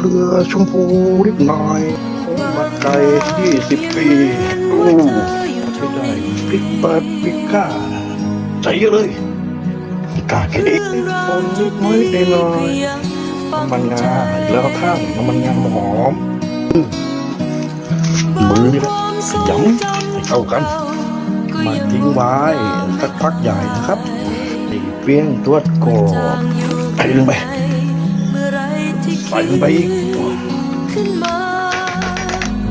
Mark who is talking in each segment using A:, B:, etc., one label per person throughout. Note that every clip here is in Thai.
A: เรือชมพูนิดหน่อยมาไกลยี่สิบปีโอ้ใช้ได้พริกปาปริก้าใส่เยอะเลยกาแค่เองคนนิดน้อยนิดหน่อยน้ำมันงาแล้วข้างน้ำมันงาหอมมือนี่แหละยำให้เข้ากัน มาทิ้งไว้สักพักใหญ่นะครับนี่เปรี้ยงตัวกรอบใส่ลงไป ใส่ลงไปอีก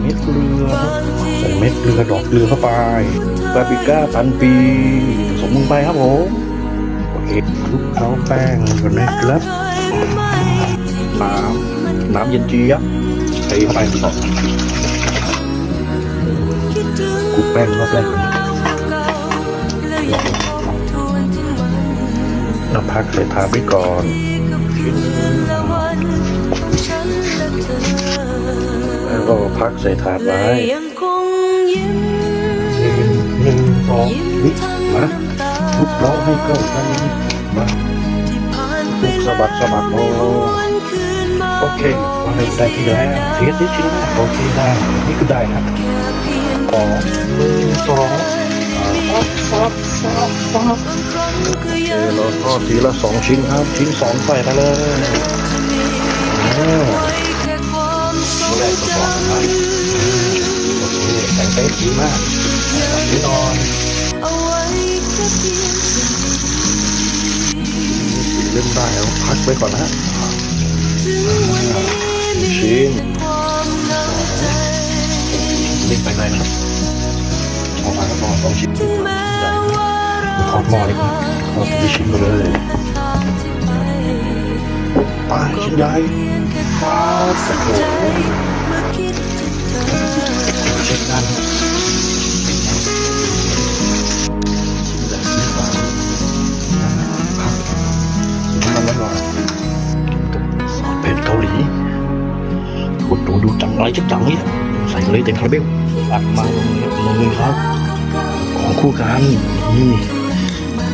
A: เม็ดเกลือใส่เม็ดเกลือดอกเกลือเข้าไปปาปิก้าพันปีผสมลงไปครับผมโอเคคลุกเคล้าแป้งกันนะครับน้ำน้ำเย็นเจี๊ยบใส่ไปต่อคลุกแป้งรอบแรกนน้ำพักใส่ทาไปก่อน ก็พักใส่ถาดไว้
B: ยังคงยิ้ม
A: หนึ่งสอง
B: ยิ้ม
A: นิด
B: ทั้ง
A: มา
B: น้ำตา
A: ลุกล้อให้เข้ากันมา
B: ที่ผ่านไป
A: ลุกสะบัดสะบัดโอ้
B: วันคืนมา
A: โอเคมาให้ได้ที่แล้วเทสที่ชิ้นแรกโอเคได้นี่คือได้นะ
B: แค่เพียง
A: สองหนึ่งสองฟับฟับฟับฟับบา
B: งครั้งก็
A: โอเค
B: ยัง
A: เราก็ทีละสองชิ้นครับ ชิ้นสองใส่ไปเลย
B: แร
A: กก็
B: จ
A: บอกนะโอเคแต่งเป๊ะดีมากนิดหน่อยำ
B: เอาไว้แค่เพียงสิ่ง
A: เล่นได้แล้วพักไปก่อนนะชิ้น
B: ความเล่
A: นไปไหนนะครับอมาแล้วก็สองชิ้น
B: ถึงแม้ว่าเรา
A: ทอดหม้อเล็กนะทอดทีชิ้นไปเลย
B: ไป
A: ชิ้นใหญ่
B: เพียงแค่วามสนใจเมื่อคิดถึงเธอ
A: เช็คกันแบบนี้ก่อนครับน้ำมันแล้วก่อนเป็นเกาหลีคุณดูดูจังไรจังจังเนี่ยใส่เลยเต็มคาราเบลอัดมาลงเลยครับ ของคู่กันนี่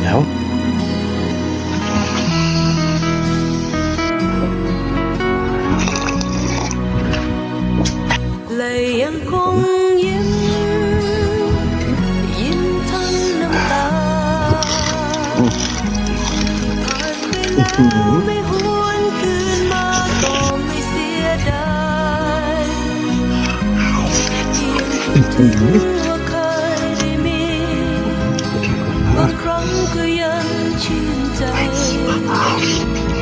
A: เดี๋ยว
B: ไปแล้วไม่หวนคืนมาก็ไม่เสียดายเพียงคิดถึงว่าเคยได้มีบางครั้งก็ยังชื่นใจ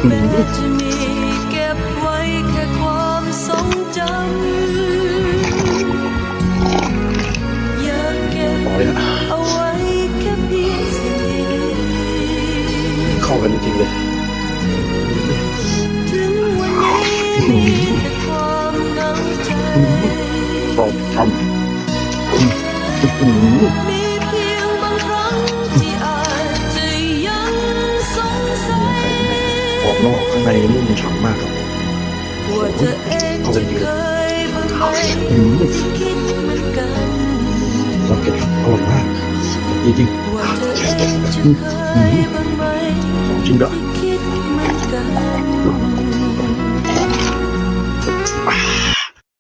B: แม้จะมี ถึงวันนี้มีแต่ความเหงาใจ
A: ตอบทำ
B: มีเพียงบางครั้งที่อาจจะยังสงสัย
A: ออกนอกข้างในนุ่มฉ่ำมากครับ
B: ว่าเธอเองจะเคยบ้างไหม
A: อืม
B: คิดเหมือนกัน
A: สังเกตอร่อยมากจริง
B: ว่าเธอเองจะเคยบ้างไหม
A: ๆสองชิ้นด้วย
B: คิด